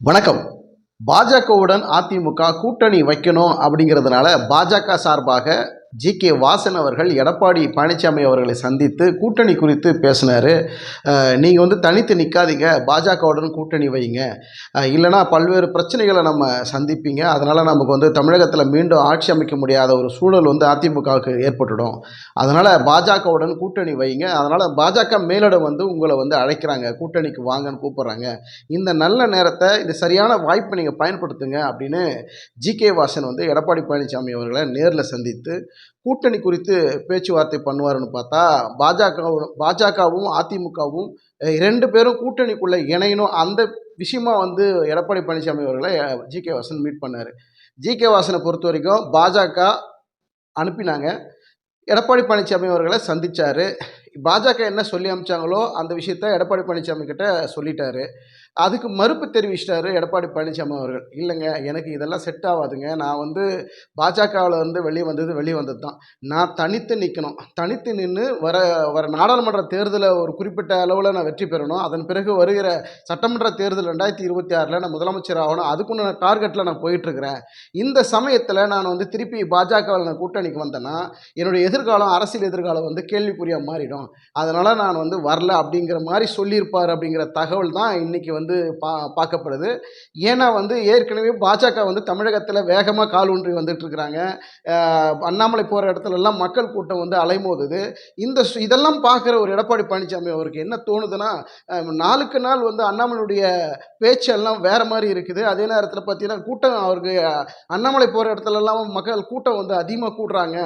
வணக்கம். பாஜகவுடன் அதிமுக கூட்டணி வைக்கணும் அப்படிங்கிறதுனால பாஜக சார்பாக ஜி கே வாசன் அவர்கள் எடப்பாடி பழனிசாமி அவர்களை சந்தித்து கூட்டணி குறித்து பேசினார். நீங்கள் வந்து தனித்து நிற்காதீங்க பாஜகவுடன் கூட்டணி வைங்க. இல்லைனா பல்வேறு பிரச்சனைகளை நம்ம சந்திப்பீங்க. அதனால் நமக்கு வந்து தமிழகத்தில் மீண்டும் ஆட்சி அமைக்க முடியாத ஒரு சூழல் வந்து அதிமுகவுக்கு ஏற்பட்டுடும். அதனால் பாஜகவுடன் கூட்டணி வைங்க. அதனால் பாஜக மேலிடம் வந்து உங்களை வந்து அழைக்கிறாங்க. கூட்டணிக்கு வாங்கன்னு கூப்பிட்றாங்க. இந்த நல்ல நேரத்தை இந்த சரியான வாய்ப்பை நீங்கள் பயன்படுத்துங்க அப்படின்னு ஜி கே வாசன் வந்து எடப்பாடி பழனிசாமி அவர்களை நேரில் சந்தித்து கூட்டணி குறித்து பேச்சுவார்த்தை பண்ணுவாருன்னு பார்த்தா பாஜகவும் பாஜகவும் அதிமுகவும் ரெண்டு பேரும் கூட்டணிக்குள்ளே இணையணும். அந்த விஷயமா வந்து எடப்பாடி பழனிசாமி அவர்களை ஜி கே வாசன் மீட் பண்ணார். ஜி கே வாசனை பொறுத்த வரைக்கும் பாஜக அனுப்பினாங்க. எடப்பாடி பழனிசாமி அவர்களை சந்தித்தார் பாஜக என்ன சொல்லி அமிச்சாங்களோ அந்த விஷயத்த எடப்பாடி பழனிசாமி கிட்ட சொல்லிட்டாரு. அதுக்கு மறுப்பு தெரிவிச்சிட்டாரு எடப்பாடி பழனிசாமி அவர்கள். இல்லைங்க எனக்கு இதெல்லாம் செட் ஆகாதுங்க. நான் வந்து பாஜகவில் வந்து வெளியே வந்தது வெளியே வந்தது தான் நான் தனித்து நிற்கணும் தனித்து நின்று வர வர நாடாளுமன்ற தேர்தலை ஒரு குறிப்பிட்ட அளவில் நான் வெற்றி பெறணும். அதன் பிறகு வருகிற சட்டமன்ற தேர்தல் ரெண்டாயிரத்தி இருபத்தி ஆறில் நான் முதலமைச்சர் ஆகணும். அதுக்குன்னு டார்கெட்டில் நான் போயிட்டுருக்கிறேன். இந்த சமயத்தில் நான் வந்து திருப்பி பாஜகவில் நான் கூட்டணிக்கு வந்தேன்னா என்னுடைய எதிர்காலம் அரசியல் எதிர்காலம் வந்து கேள்விக்குறியாக மாறிடும். அதனால் நான் வந்து வரல அப்படிங்கிற மாதிரி சொல்லியிருப்பார் அப்படிங்கிற தகவல் தான் இன்றைக்கி வந்து வந்து பா பார்க்கப்படுது. ஏன்னா வந்து ஏற்கனவே பாஜக வந்து தமிழகத்தில் வேகமாக கால் ஊன்றி வந்துட்டுருக்குறாங்க அண்ணாமலை போகிற இடத்துலலாம் மக்கள் கூட்டம் வந்து அலைமோதுது. இந்த இதெல்லாம் பார்க்குற ஒரு எடப்பாடி பழனிசாமி அவருக்கு என்ன தோணுதுன்னா நாளுக்கு நாள் வந்து அண்ணாமலையுடைய பேச்செல்லாம் வேற மாதிரி இருக்குது. அதே நேரத்தில் பார்த்தீங்கன்னா கூட்டம் அவருக்கு அண்ணாமலை போகிற இடத்துலலாம் மக்கள் கூட்டம் வந்து அதிகமாக கூடுறாங்க.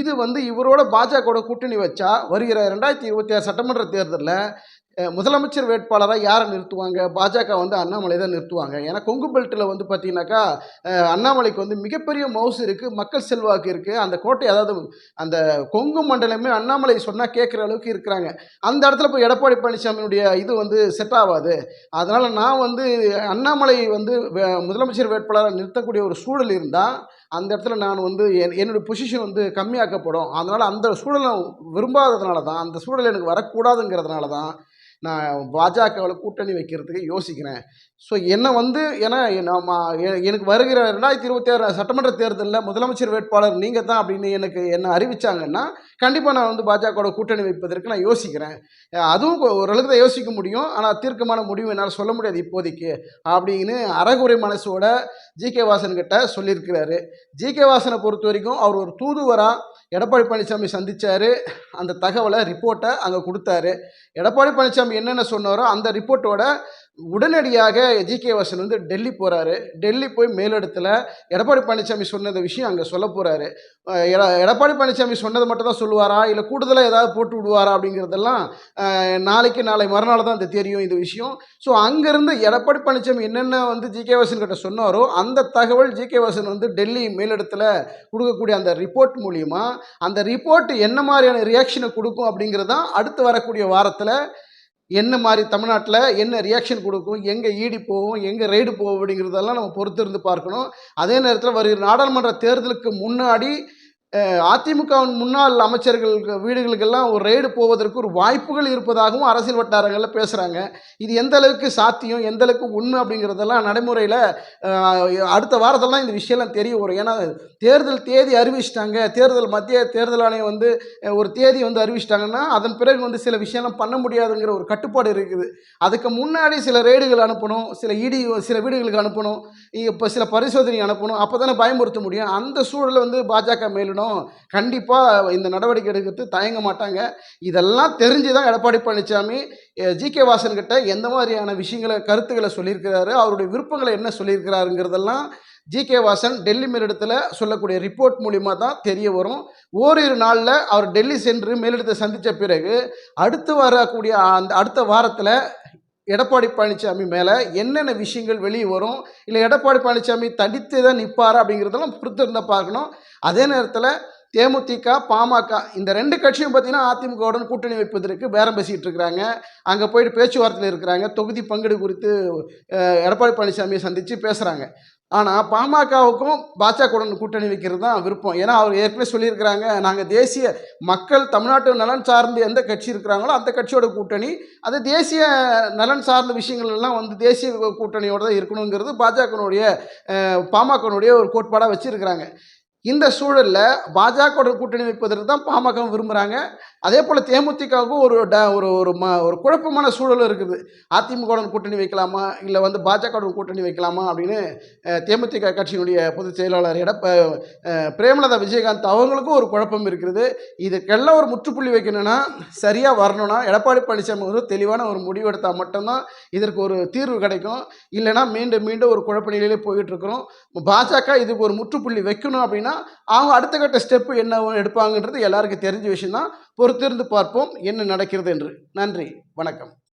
இது வந்து இவரோட பாஜகவோட கூட்டணி வச்சா வருகிற ரெண்டாயிரத்தி இருபத்தி ஆறு சட்டமன்ற தேர்தலில் முதலமைச்சர் வேட்பாளராக யாரை நிறுத்துவாங்க? பாஜக வந்து அண்ணாமலை தான் நிறுத்துவாங்க. ஏன்னா கொங்கு பெல்ட்டில் வந்து பார்த்தீங்கன்னாக்கா அண்ணாமலைக்கு வந்து மிகப்பெரிய மவுஸ் இருக்குது மக்கள் செல்வாக்கு இருக்குது அந்த கோட்டை அதாவது அந்த கொங்கு மண்டலமே அண்ணாமலை சொன்னால் கேட்குற அளவுக்கு இருக்கிறாங்க. அந்த இடத்துல போய் எடப்பாடி பழனிசாமியுடைய இது வந்து செட் ஆகாது அதனால் நான் வந்து அண்ணாமலை வந்து முதலமைச்சர் வேட்பாளராக நிறுத்தக்கூடிய ஒரு சூழல் இருந்தால் அந்த இடத்துல நான் வந்து என் என்னுடைய பொசிஷன் வந்து கம்மியாக்கப்படும். அதனால் அந்த சூழலை விரும்பாததுனால தான் அந்த சூழல் எனக்கு வரக்கூடாதுங்கிறதுனால தான் நான் பாஜகவில் கூட்டணி வைக்கிறதுக்கு யோசிக்கிறேன். ஸோ என்னை வந்து ஏன்னா நம்ம எனக்கு வருகிற ரெண்டாயிரத்தி இருபத்தி ஆறு சட்டமன்ற தேர்தலில் முதலமைச்சர் வேட்பாளர் நீங்கள் தான் அப்படின்னு எனக்கு என்ன அறிவிச்சாங்கன்னா கண்டிப்பாக நான் வந்து பாஜகவோட கூட்டணி வைப்பதற்கு நான் யோசிக்கிறேன். அதுவும் ஓரளவுக்கு தான் யோசிக்க முடியும். ஆனால் தீர்க்கமான முடிவு என்னால் சொல்ல முடியாது இப்போதைக்கு அப்படின்னு அறகுறை மனசோட ஜி. கே. வாசன் கிட்ட சொல்லியிருக்கிறாரு. ஜி. கே. வாசனை பொறுத்த வரைக்கும் அவர் ஒரு தூதுவராக எடப்பாடி பழனிசாமி சந்தித்தார் அந்த தகவலை ரிப்போர்ட்டை அங்கே கொடுத்தாரு. எடப்பாடி பழனிசாமி என்னென்ன சொன்னாரோ அந்த ரிப்போர்ட்டோட உடனடியாக ஜி கே வாசன் வந்து டெல்லி போகிறாரு டெல்லி போய் மேலிடத்தில் எடப்பாடி பழனிசாமி சொன்னது விஷயம் அங்கே சொல்ல போகிறாரு எடப்பாடி பழனிசாமி சொன்னது மட்டும் தான் சொல்லுவாரா? இல்லை கூடுதலாக ஏதாவது போட்டு விடுவாரா அப்படிங்கிறதெல்லாம் நாளைக்கு நாளை மறுநாள் தான் அது தெரியும் இந்த விஷயம். ஸோ அங்கேருந்து எடப்பாடி பழனிசாமி என்னென்ன வந்து ஜி கே வாசன் கிட்ட சொன்னாரோ அந்த தகவல் ஜி கே வாசன் வந்து டெல்லி மேலிடத்தில் கொடுக்கக்கூடிய அந்த ரிப்போர்ட் மூலிமா அந்த ரிப்போர்ட் என்ன மாதிரியான ரியாக்ஷனை கொடுக்கும் அப்படிங்கிறது தான் அடுத்து வரக்கூடிய வாரத்தில் என்ன மாதிரி தமிழ்நாட்டில் என்ன ரியாக்ஷன் கொடுக்கும் எங்கே ஈடி போகும் எங்கே ரைடு போகும் அப்படிங்கிறதெல்லாம் நம்ம பொறுத்திருந்து பார்க்கணும். அதே நேரத்தில் வருகிற நாடாளுமன்ற தேர்தலுக்கு முன்னாடி அதிமுகவின் முன்னாள் அமைச்சர்கள் வீடுகளுக்கெல்லாம் ஒரு ரெய்டு போவதற்கு ஒரு வாய்ப்புகள் இருப்பதாகவும் அரசியல் வட்டாரங்களில் பேசுகிறாங்க இது எந்த அளவுக்கு சாத்தியம் எந்த அளவுக்கு உண்மை அப்படிங்கிறதெல்லாம் நடைமுறையில் அடுத்த வாரத்தெல்லாம் இந்த விஷயம்லாம் தெரிய வரும். ஏன்னா தேர்தல் தேதி அறிவிச்சிட்டாங்க. தேர்தல் மத்திய தேர்தல் ஆணையம் வந்து ஒரு தேதி வந்து அறிவிச்சிட்டாங்கன்னா அதன் பிறகு வந்து சில விஷயம்லாம் பண்ண முடியாதுங்கிற ஒரு கட்டுப்பாடு இருக்குது. அதுக்கு முன்னாடி சில ரெய்டுகள் அனுப்பணும் சில இடி சில வீடுகளுக்கு அனுப்பணும் இப்போ சில பரிசோதனை அனுப்பணும் அப்போ தானே பயமுறுத்த முடியும். அந்த சூழலில் வந்து பாஜக மேலிடம். கண்டிப்பாக இந்த நடவடிக்கை எடுக்கிறது தயங்க மாட்டாங்க. இதெல்லாம் தெரிஞ்சு தான் எடப்பாடி பழனிசாமி ஜி கே வாசன் கிட்ட எந்த மாதிரியான விஷயங்களை கருத்துக்களை சொல்லியிருக்கிறாரு அவருடைய விருப்பங்களை என்ன சொல்லியிருக்கிறாருங்கிறதெல்லாம் ஜி கே வாசன் டெல்லி மேலிடத்தில் சொல்லக்கூடிய ரிப்போர்ட் மூலிமா தான் தெரிய வரும். ஓரிரு நாளில் அவர் டெல்லி சென்று மேலிடத்தை சந்தித்த பிறகு அடுத்து வரக்கூடிய அந்த அடுத்த வாரத்தில் எடப்பாடி பழனிசாமி மேலே என்னென்ன விஷயங்கள் வெளியே வரும்? இல்லை எடப்பாடி பழனிசாமி தடித்து தான் நிற்பாரா அப்படிங்கிறதெல்லாம் பொறுத்து இருந்தால் பார்க்கணும். அதே நேரத்தில் தேமுதிக பாமக இந்த ரெண்டு கட்சியும் பார்த்தீங்கன்னா அதிமுகவுடன் கூட்டணி வைப்பதற்கு பேரம் பேசிகிட்டு இருக்கிறாங்க. அங்கே போயிட்டு பேச்சுவார்த்தையில் இருக்கிறாங்க. தொகுதி பங்கீடு குறித்து எடப்பாடி பழனிசாமியை சந்தித்து பேசுகிறாங்க ஆனால் பாமகவுக்கும் பாஜகவுடன் கூட்டணி வைக்கிறது தான் விருப்பம். ஏன்னா அவர் ஏற்கனவே சொல்லியிருக்கிறாங்க நாங்கள் தேசிய மக்கள் தமிழ்நாட்டு நலன் சார்ந்து எந்த கட்சி இருக்கிறாங்களோ அந்த கட்சியோட கூட்டணி. அது தேசிய நலன் சார்ந்த விஷயங்கள் எல்லாம் வந்து தேசிய கூட்டணியோட தான் இருக்கணுங்கிறது பாஜகனுடைய பாமகனுடைய ஒரு கோட்பாடாக வச்சுருக்கிறாங்க. இந்த சூழலில் பாஜகவோட கூட்டணி வைப்பதற்கு தான் பாமக விரும்புகிறாங்க அதே போல் தேமுதிகவுக்கும் ஒரு ட ஒரு ஒரு ம ஒரு குழப்பமான சூழல் இருக்குது. அதிமுகவுடன் கூட்டணி வைக்கலாமா? இல்லை வந்து பாஜகவுடன் கூட்டணி வைக்கலாமா? அப்படின்னு தேமுதிக கட்சியினுடைய பொதுச் செயலாளர் எடப்ப பிரேமலதா விஜயகாந்த் அவங்களுக்கும் ஒரு குழப்பம் இருக்கிறது இதுக்கெல்லாம் ஒரு முற்றுப்புள்ளி வைக்கணும்னா சரியாக வரணும்னா எடப்பாடி பழனிசாமி ஒரு தெளிவான ஒரு முடிவு எடுத்தால் மட்டும்தான் இதற்கு ஒரு தீர்வு கிடைக்கும். இல்லைன்னா மீண்டும் மீண்டும் ஒரு குழப்ப நிலையிலே போயிட்டு இருக்கிறோம். பாஜக இதுக்கு ஒரு முற்றுப்புள்ளி வைக்கணும் அப்படின்னா அப்படின்னா அவங்க அடுத்த கட்ட ஸ்டெப்பு என்ன எடுப்பாங்கன்றது எல்லாருக்கும் தெரிஞ்ச விஷயம் தான் பொறுத்திருந்து பார்ப்போம் என்ன நடக்கிறது என்று நன்றி. வணக்கம்.